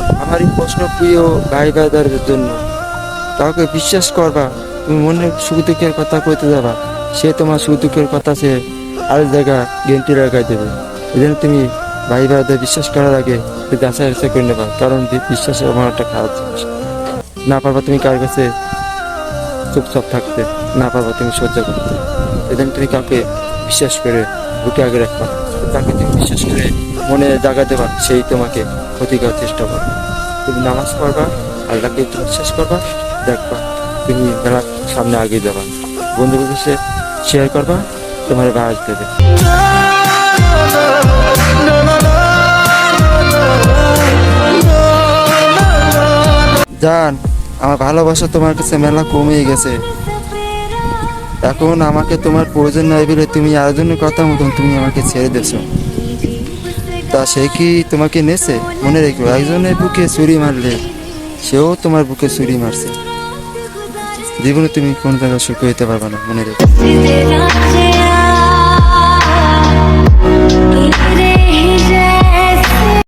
আমার এই প্রশ্ন প্রিয় ভাই ভাইদারের জন্য। কাউকে বিশ্বাস করবা, তুমি মনে সুখ দুঃখের কথা কইতে যাবা, সে তোমার সুখ দুঃখের কথা সে আরেক জায়গা গেন্টি রাখাই দেবে। জন্য তুমি ভাই ভাইদের বিশ্বাস করার আগে একটু যাচাই বাছাই করে নেবা, কারণ বি- বিশ্বাস আমার একটা খারাপ জিনিস। না পারবা তুমি কার কাছে চুপচাপ থাকতে, না পারবা তুমি সহ্য করতে। জন্য তুমি কাউকে বিশ্বাস করে বুকে আগে রাখবা। তাকে তুমি বিশ্বাস করে মনে জায়গা দেবা সেই তোমাকে ক্ষতি করার চেষ্টা করবে তুমি নামাজ পড়বা, আল্লাহকে একটু বিশ্বাস করবা, দেখবা তুমি মেলার সামনে আগে যাবা। বন্ধুদের কাছে শেয়ার করবা, তোমার বাস দেবে। জান, আমার ভালোবাসা তোমার কাছে মেলা কমে গেছে। এখন আমাকে তোমার প্রয়োজন নাই বলে তুমি আরেকজনের কথা মতন তুমি আমাকে ছেড়ে দেছো তা সে কি তোমাকে নেছে? মনে রেখো, একজনের বুকে ছুরি মারলে সেও তোমার বুকে ছুরি মারছে। জীবনে তুমি কোন জায়গায় সুখ হইতে পারবে না, মনে রেখো।